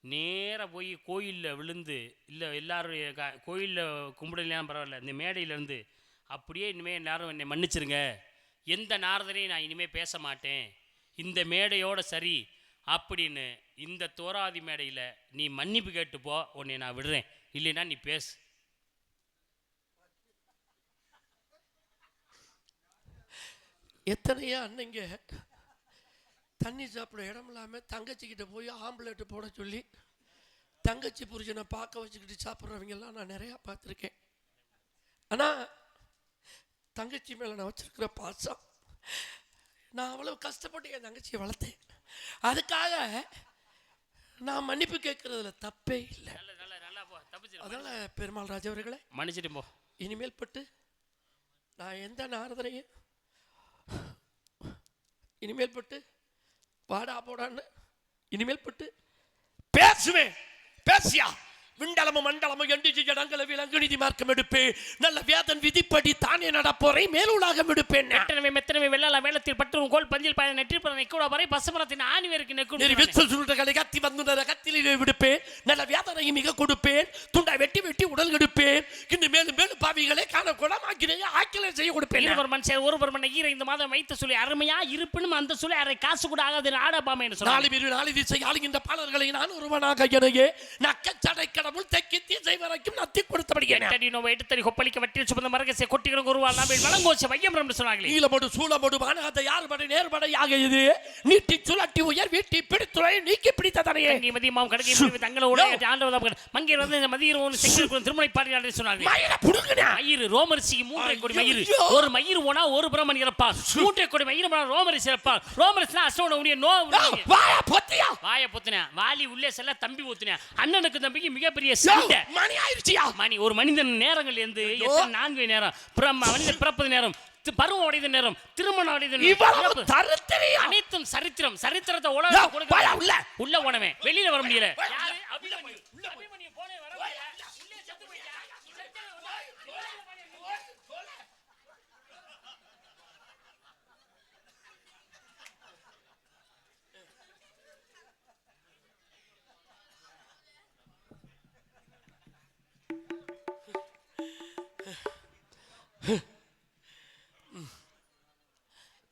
நேராக போய் கோயிலில் விழுந்து இல்லை எல்லாருடைய க கோயிலில் கும்பிடலாம் பரவாயில்ல இந்த மேடையிலேருந்து அப்படியே இனிமேல் எல்லாரும் என்னை மன்னிச்சிருங்க. எந்த நாரதரையும் நான் இனிமேல் பேச மாட்டேன். இந்த மேடையோட சரி அப்படின்னு இந்த தோராதி மேடையில் நீ மன்னிப்பு கேட்டு போ உன்னை நான் விடுறேன். இல்லைன்னா நீ பேசு. எத்தனையோ அன்னைங்க தண்ணி சாப்பிட இடம் இல்லாமல் தங்கச்சிக்கிட்ட போய் ஆம்புலேட்டு போட சொல்லி தங்கச்சி புருஷனை பார்க்க வச்சுக்கிட்டு சாப்பிட்றவங்கெல்லாம் நான் நிறையா பார்த்துருக்கேன். ஆனால் தங்கச்சி மேலே நான் வச்சிருக்கிற பாசம் நான் அவ்வளவு கஷ்டப்பட்டு என் தங்கச்சியை வளர்த்தேன். அதுக்காக நான் மன்னிப்பு கேட்கறதுல தப்பே இல்லை. அதனால் பெருமாள் ராஜ் அவர்களே மன்னிச்சிட்டு போ. இனிமேல் பட்டு நான் எந்த நாரதனையும் இனிமேல் பட்டு வாடா போடான்னு. இனிமேல் பட்டு பேசுவேன். பேசியா? விண்டலமும் மண்டலமும் எண்டிச்சு ஜடங்கள விலங்கு நிதி மார்க்கம் எடுப்பேன் நல்ல வேதன் விதிப்படி தானே நடப்போறேன் மேலுலகம் எடுப்பேன். மெத்தனவை மெத்தனவை வெள்ளல வேளத்தில் பற்றும் கோல் பஞ்சில் பாய நெற்றிப்பறனை கூட வரை பசுமரத்தின் ஆணி வேருக்கு நெறி நெக்கு வித்தல் சுருட்டகளை கத்தி வந்து கத்திலே விடுப்பேன். நல்ல வேதனையும் மிக கொடுப்பேன். துண்டை வெட்டி வெட்டி உடல் எடுப்பேன் இன்னும் மேலும் மேலும் பாவிகளை காண குணமாக்கினே ஆக்கிலே செய்ய கொடுப்பேன்? இருவர் மனுஷன் ஒருவர் மன்ன ஈர இந்த மாதம் வைத்த சொல்லி அருமையா இருப்பினும் அந்த சொல்லி அரை காசு கூட ஆகாது ஆடப்பாமை நாலு பேரு நாலு திசை ஆளுகின்ற பாலர்களை நான் ஒருவனாக எனையே நக்கச்சடை கடவுள் தெக்கி தீசை வரைக்கும் நத்தி கொடுத்தபடியான தடி நோவை எடுத்தடி கொப்பளிக்க வட்டியில் சுமந்த மரகசை கொட்டிகளும் குருவால் நாம் வளங்கோச்ச வையம் என்று சொன்னார்களே. நீலமோடு சூலமோடு மானகத்தை யாறுபடை நேர்படையாக இது நீட்டி சுழட்டி உயர் வீட்டி பிடித்துறை நீக்கி பிடித்த தனையே தங்கி மதியமாம் கடகை முடிவு தங்கள உலக ஆண்டவதாம் மங்கிர் வந்து இந்த மதியம் ஒரு செங்கல் குலம் திருமணை பாடினார் சொன்னார்கள். மயிர புடுங்கினா? மயிறு ரோமரிசிக்கு மூன்றை கோடி மயிறு. ஐயோ. ஒரு மயிறு போனா ஒரு பிரமன் இறப்பார் மூன்றை கோடி மயிறு போனா ரோமரிசி இறப்பார் ரோமரிசினா அசோட உடைய நோ. வாய பொத்தியா? வாய பொத்துன வாலி உள்ளே செல்ல தம்பி பொத்துன அண்ணனுக்கு தம்பிக்கு மிகப்பெரிய சண்டை. மணி ஆயிருச்சியா? மணி ஒரு மனிதன் நேரங்கள் இருந்து எத்தனை நான்கு நேரம்? பிறம் மனிதன் பிறப்பது நேரம். பருவம் அடைந்த நேரம். திருமணம் அடைந்த இறப்பு. தருத்திரியா? அனைத்தும் சரித்திரம். சரித்திரத்தை யா, உலக வாயா உள்ள. உள்ள போனவன் வெளியில வர முடியல.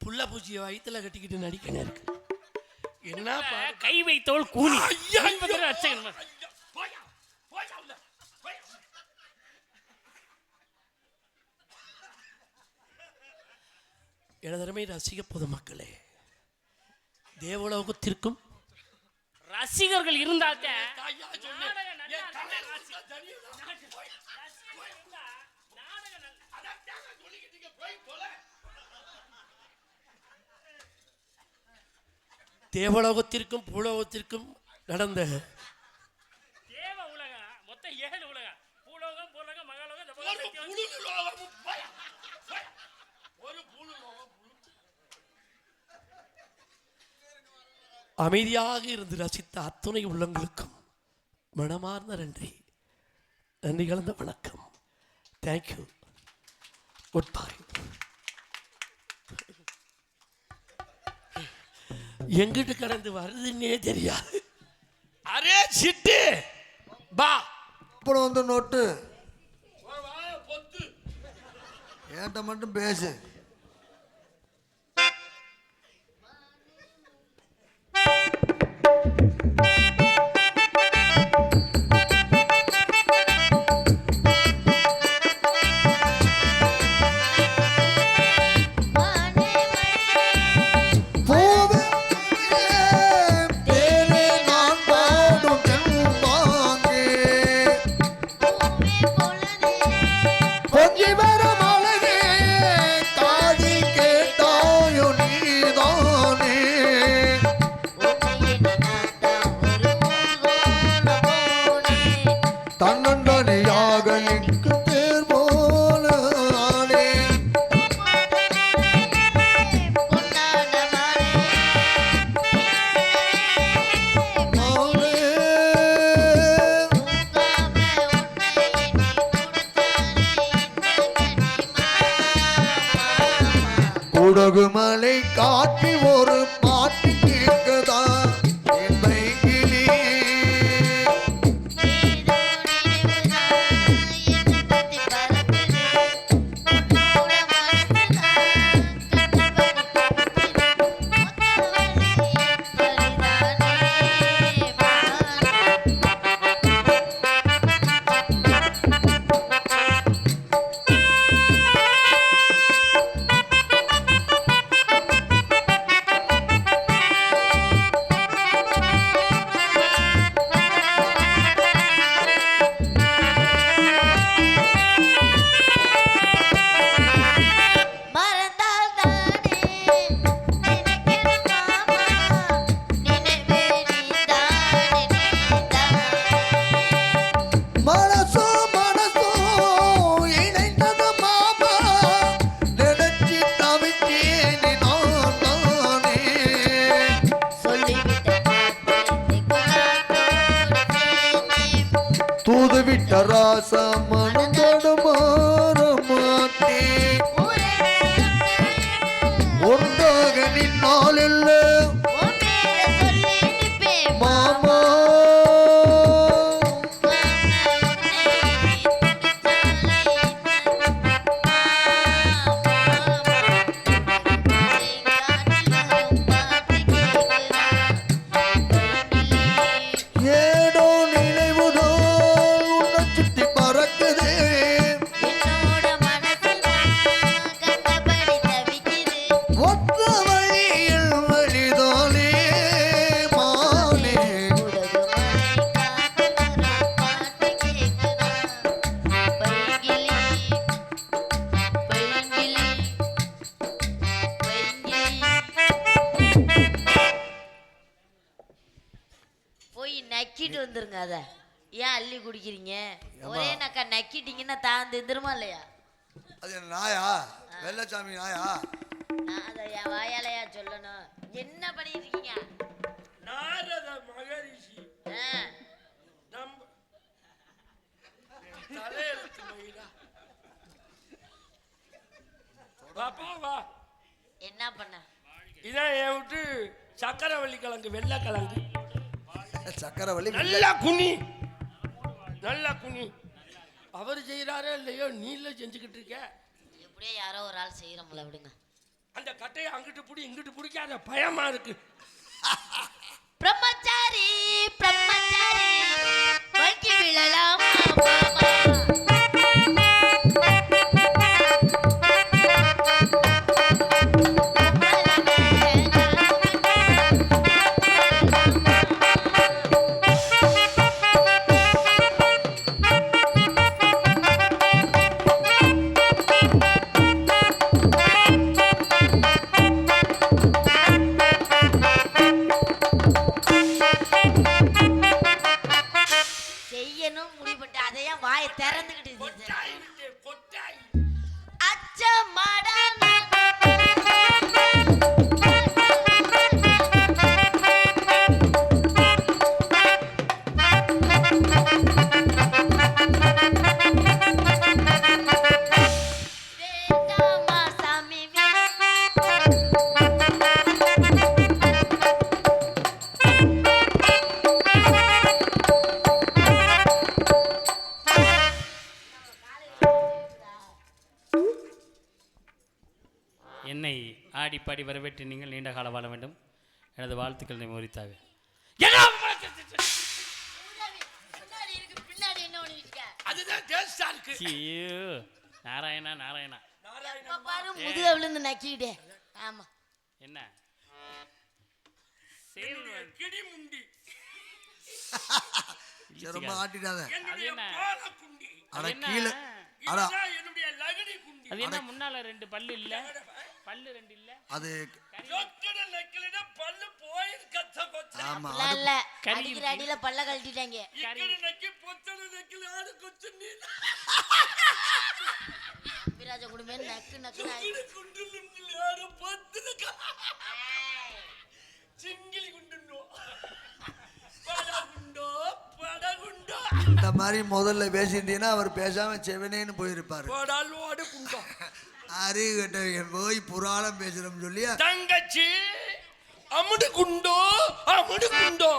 புள்ள பூச்சிய வயித்துல கட்டிக்கிட்டு நடிக்கணும் இருக்கு என்ன. கை வைத்தவள் போயா. எனதருமை ரசிக பொதுமக்களே தேவலோகத்திற்கும் ரசிகர்கள் இருந்தாக்க ஐயா, சொன்னேன். நாடகம் நல்லா என் இருந்தா தலையில ரசி- சுத்த தண்ணி தான். போய், ரசிகர்கள் இருந்தா நாடகம் நல்லா- அதைத்தாங்க சொல்லிக்கிட்டீங்க, போய் தொலை. தேவலோகத்திற்கும் பூலோகத்திற்கும் நடந்த தேவ உலகம் மொத்தம் ஏழு உலகம் பூலோகம் மகாலோகம். அமைதியாக இருந்து ரசித்த அத்துணை உள்ளங்களுக்கும் மனமார்ந்த நன்றி. நன்றி கலந்த வணக்கம். தேங்க்யூ குட் பாய் எங்கிட்டு கடந்து வருதுன்னே தெரியாது. அரே சிட்டு. பா. அப்புறம் வந்து நோட்டு. என்கிட்ட மட்டும் பேசு. குடகு மலை காட்டி ஒரு தூது விட்ட நக்கிட்டு வந்துருங்க அத. ஏன் அள்ளி குடிக்கிறீங்க? ஒரே நக்கா நக்கிட்டீங்கன்னா தான் திந்துருமா இல்லையா? அது என்ன நாயா? வெள்ளச்சாமி நாயா? நான் அதை என் வாயாலையா சொல்லணும். என்ன பண்ணிட்டு இருக்கீங்க நாரத மகரிஷி. ஆ, நம்ம தலையெழுத்து மயிலா. பாப்பா வா. என்ன பண்ண? என் விட்டு சக்கரவள்ளி கிழங்கு வெள்ளை கிழங்கு. சக்கரவள்ளி நல்லா குனி. நல்லா குனி. அவர் செய்கிறாரோ இல்லையோ நீல செஞ்சுக்கிட்டு இருக்க. எப்படியோ யாரோ ஒரு ஆள் செய்யறோம்ல விடுங்க. அந்த கட்டையை அங்கிட்டு பிடி இங்கிட்டு பிடிக்காத பயமா இருக்கு. பிரம்மச்சாரி பிரம்மச்சாரி வழுக்கி விழலாமா. என்னை ஆடி பாடி வரவேற்று நீங்கள் நீண்ட காலம் வாழ வேண்டும். எனது வாழ்த்துக்களை முறித்தாக நாராயணா நாராயணா. இப்ப பாரு முதுக விழுந்து நக்கிட்டே ஆமா. என்ன? ரொம்ப ஆட்டிடாத. அட? கீழே. என்னுடைய லகடி குண்டி. அது என்ன முன்னால ரெண்டு பல்லு இல்ல? பல்லு ரெண்டு இல்ல? அது பல்லு ஆமா இல்ல. கறி அடிக்கிற அடியில பல்ல கழட்டிட்டாங்க. இக்கட நக்கி பொத்தட நக்கல் ஆடு கொச்சு நீ அம்பிராஜ நக்கு நக்கு ஆடு பொத்துனக்க சிங்கிலி இந்த மாதிரி முதல்ல பேசிட்டீங்கன்னா அவர் பேசாம செவனேன்னு போயிருப்பாரு. அறிவு என் போய் புராணம் பேசுறோம் சொல்லி தங்கச்சி அமுடு குண்டோ அமுடு குண்டோ.